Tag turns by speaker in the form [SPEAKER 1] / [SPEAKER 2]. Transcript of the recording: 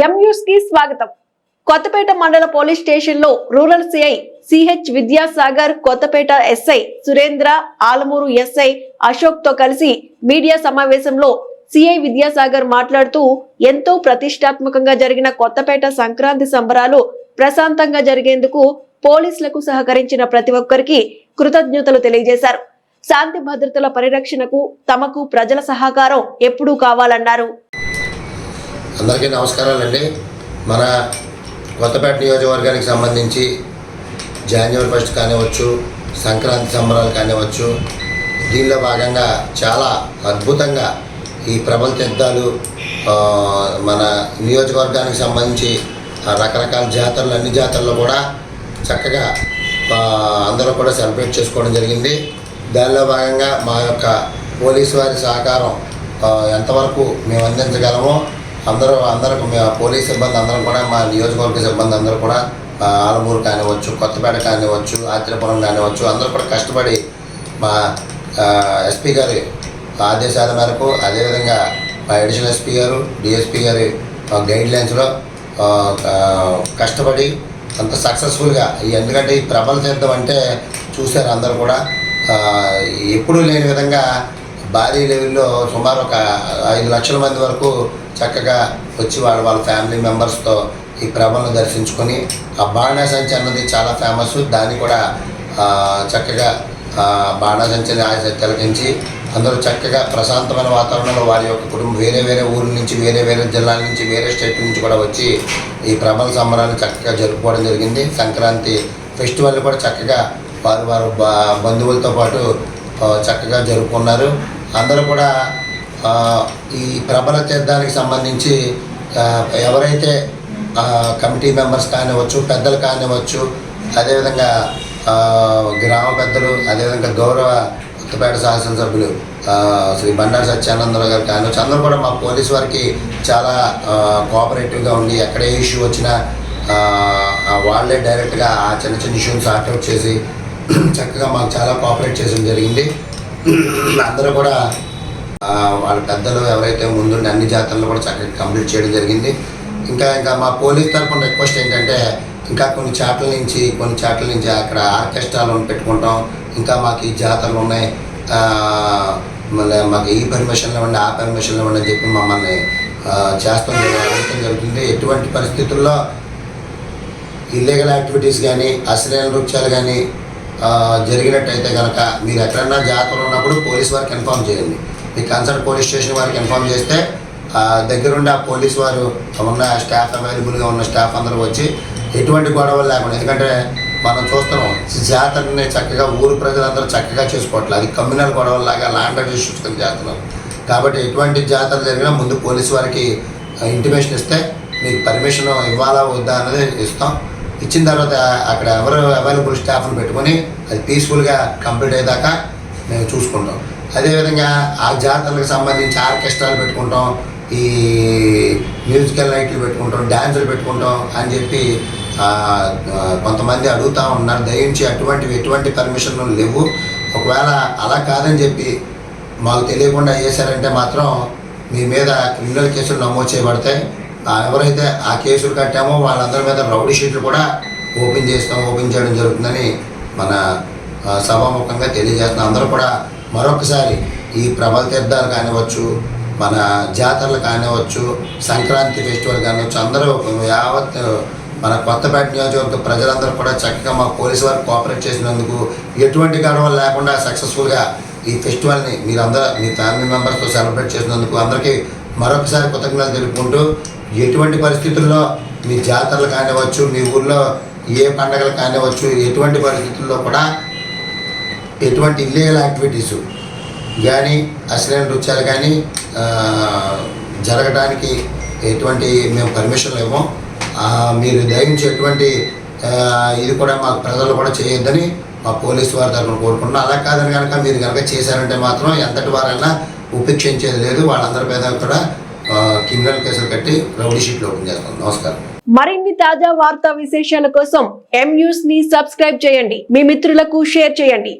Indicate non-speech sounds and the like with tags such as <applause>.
[SPEAKER 1] ఎంయూస్కి స్వాగతం. కొత్తపేట మండల పోలీస్ స్టేషన్లో rural CI CH Vidyasagar Kothapeta SI Surendra Alamuru SI అశోక్తో కలిసి మీడియా సమావేశంలో సిఐ విద్యాసాగర్ మాట్లాడుతూ ఎంతో ప్రతిష్టాత్మకంగా జరిగిన కొత్తపేట సంక్రాంతి సంబరాలు ప్రశాంతంగా జరిగేందుకు పోలీసులకు సహకరించిన ప్రతి ఒక్కరికి కృతజ్ఞతలు తెలియజేశారు. శాంతి భద్రతల పరిరక్షణకు తమకు ప్రజల సహకారం ఎప్పుడూ కావాలన్నారు.
[SPEAKER 2] అందరికీ నమస్కారాలండి. మన కొత్తపేట నియోజకవర్గానికి సంబంధించి జాన్యువరి ఫస్ట్ కానివచ్చు సంక్రాంతి సంబరాలు కానివచ్చు దీనిలో భాగంగా చాలా అద్భుతంగా ఈ ప్రబల తీర్థాలు మన నియోజకవర్గానికి సంబంధించి ఆ రకరకాల జాతరలు అన్ని జాతరలు కూడా చక్కగా అందరూ కూడా సెలబ్రేట్ చేసుకోవడం జరిగింది. దానిలో భాగంగా మా యొక్క పోలీసు వారి సహకారం ఎంతవరకు మేము అందించగలమో అందరూ అందరూ మేము పోలీస్ సిబ్బంది అందరం కూడా మా నియోజకవర్గ సిబ్బంది అందరూ కూడా ఆలమూరు కానివ్వచ్చు కొత్తపేట కానివ్వచ్చు ఆత్రేపురం కానివ్వచ్చు అందరూ కూడా కష్టపడి మా ఎస్పీ గారి ఆదేశాల మేరకు అదేవిధంగా మా అడిషనల్ ఎస్పీ గారు డిఎస్పీ గారి గైడ్ లైన్స్లో కష్టపడి అంత సక్సెస్ఫుల్గా ఎందుకంటే ఈ ప్రబల తీర్థం అంటే చూశారు అందరూ కూడా ఎప్పుడూ లేని విధంగా భారీ లెవెల్లో సుమారు ఒక ఐదు లక్షల మంది వరకు చక్కగా వచ్చి వాళ్ళ వాళ్ళ ఫ్యామిలీ మెంబర్స్తో ఈ ప్రభలను దర్శించుకొని ఆ బాణాసంచి అన్నది చాలా ఫేమస్. దాన్ని కూడా చక్కగా బాణాసంచిని ఆశ తిలకించి అందరూ చక్కగా ప్రశాంతమైన వాతావరణంలో వారి యొక్క కుటుంబం వేరే వేరే ఊరి నుంచి వేరే వేరే జిల్లాల నుంచి వేరే స్టేట్ నుంచి కూడా వచ్చి ఈ ప్రబల సంబరాన్ని చక్కగా జరుపుకోవడం జరిగింది. సంక్రాంతి ఫెస్టివల్ కూడా చక్కగా వారు వారు బంధువులతో పాటు చక్కగా జరుపుకున్నారు. అందరూ కూడా ఈ ప్రబల తీర్థానికి సంబంధించి ఎవరైతే కమిటీ మెంబర్స్ కానివ్వచ్చు పెద్దలు కానివ్వచ్చు అదేవిధంగా గ్రామ పెద్దలు అదేవిధంగా గౌరవ కొత్తపేట శాసనసభ్యులు శ్రీ బండారు సత్యానందరావు గారు కానివచ్చు అందరూ కూడా మా పోలీస్ వారికి చాలా కోఆపరేటివ్గా ఉండి ఎక్కడ ఏ ఇష్యూ వచ్చినా వాళ్ళే డైరెక్ట్గా ఆ చిన్న చిన్న ఇష్యూని సార్ట్అవుట్ చేసి <clears throat> చక్కగా మాకు చాలా కోఆపరేట్ చేయడం జరిగింది. అందరూ కూడా వాళ్ళ పెద్దలు ఎవరైతే ముందుండి అన్ని జాతరలు కూడా చక్కగా కంప్లీట్ చేయడం జరిగింది. ఇంకా ఇంకా మా పోలీస్ తరఫున రిక్వెస్ట్ ఏంటంటే ఇంకా కొన్ని చాట్ల నుంచి కొన్ని చాట్ల నుంచి అక్కడ ఆర్కెస్ట్రాలు పెట్టుకుంటాం. ఇంకా మాకు ఈ జాతరలు ఉన్నాయి. మళ్ళీ మాకు ఈ పర్మిషన్లు ఇవ్వండి ఆ పర్మిషన్లు ఇవ్వండి అని చెప్పి మమ్మల్ని చేస్తాం అడగటం జరుగుతుంది. ఎటువంటి పరిస్థితుల్లో ఇల్లీగల్ యాక్టివిటీస్ కానీ అశ్లీల నృత్యాలు కానీ జరిగినట్టయితే కనుక మీరు ఎక్కడన్నా జాతర ఉన్నప్పుడు పోలీస్ వారికి ఇన్ఫామ్ చేయండి. మీ కన్సర్న్ పోలీస్ స్టేషన్ వారికి ఇన్ఫామ్ చేస్తే ఆ, దగ్గరుండి ఆ పోలీస్ వారు ఉన్న స్టాఫ్ అవైలబుల్గా ఉన్న స్టాఫ్ అందరూ వచ్చి ఎటువంటి గొడవలు లేకుండా ఎందుకంటే మనం చూస్తున్నాం జాతరని చక్కగా ఊరు ప్రజలందరూ చక్కగా చేసుకోవట్లేదు. అది కమ్యూనల్ గొడవలాగా ల్యాండ్ ఇష్యూస్ కింద చేస్తున్నారు కాబట్టి ఎటువంటి జాతర జరిగినా ముందు పోలీస్ వారికి ఇంటిమేషన్ ఇస్తే మీకు పర్మిషన్ ఇవ్వాలా వద్దా అనేది ఇస్తాం. ఇచ్చిన తర్వాత అక్కడ ఎవరు అవైలబుల్ స్టాఫ్ని పెట్టుకొని అది పీస్ఫుల్గా కంప్లీట్ అయ్యేదాకా మేము చూసుకుంటాం. అదేవిధంగా ఆ జాతరలకు సంబంధించి ఆర్కెస్ట్రాలు పెట్టుకుంటాం ఈ మ్యూజికల్ నైట్లు పెట్టుకుంటాం డ్యాన్సులు పెట్టుకుంటాం అని చెప్పి కొంతమంది అడుగుతూ ఉన్నారు. దయించి అటువంటివి ఎటువంటి పర్మిషన్లు లేవు. ఒకవేళ అలా కాదని చెప్పి మాకు తెలియకుండా చేశారంటే మాత్రం మీ మీద క్రిమినల్ కేసులు నమోదు చేయబడతాయి. ఎవరైతే ఆ కేసులు కట్టామో వాళ్ళందరి మీద రౌడీ షీట్లు కూడా ఓపెన్ చేస్తాం ఓపెన్ చేయడం జరుగుతుందని మన సభాముఖంగా తెలియజేస్తున్నాం అందరూ కూడా మరొకసారి ఈ ప్రబల తీర్థాలు కానివ్వచ్చు మన జాతరలు కానివ్వచ్చు సంక్రాంతి ఫెస్టివల్ కానివచ్చు అందరూ యావత్ మన కొత్తపేట నియోజకవర్గ ప్రజలందరూ కూడా చక్కగా మా పోలీసు వారు కోఆపరేట్ చేసినందుకు ఎటువంటి గొడవలు లేకుండా సక్సెస్ఫుల్గా ఈ ఫెస్టివల్ని మీరందరూ మీ ఫ్యామిలీ మెంబర్స్తో సెలబ్రేట్ చేసినందుకు అందరికీ మరొకసారి కృతజ్ఞతలు తెలుపుకుంటూ ఎటువంటి పరిస్థితుల్లో మీ జాతరలు కానివ్వచ్చు మీ ఊళ్ళో ఏ పండగలు కానివ్వచ్చు ఎటువంటి పరిస్థితుల్లో కూడా ఎటువంటి ఇల్లీగల్ యాక్టివిటీస్ కానీ అశ్లీల నృత్యాలు కానీ జరగడానికి ఎటువంటి మేము పర్మిషన్లు ఇవ్వం మీరు దయించి ఎటువంటి ఇది కూడా మాకు ప్రజలు కూడా చేయొద్దని మా పోలీసు వారి తరఫున కోరుకుంటున్నాం. అలా కాదని కనుక మీరు కనుక చేశారంటే మాత్రం ఎంతటి వారైనా ఉపేక్షించేది లేదు. వాళ్ళందరి మీద కూడా క్రిమినల్ కేసులు కట్టి రౌడీ షీట్లు ఓపెన్ చేస్తాం. నమస్కారం.
[SPEAKER 1] మరిన్ని తాజా వార్తా విశేషాల కోసం ఎం న్యూస్ని సబ్స్క్రైబ్ చేయండి. మీ మిత్రులకు షేర్ చేయండి.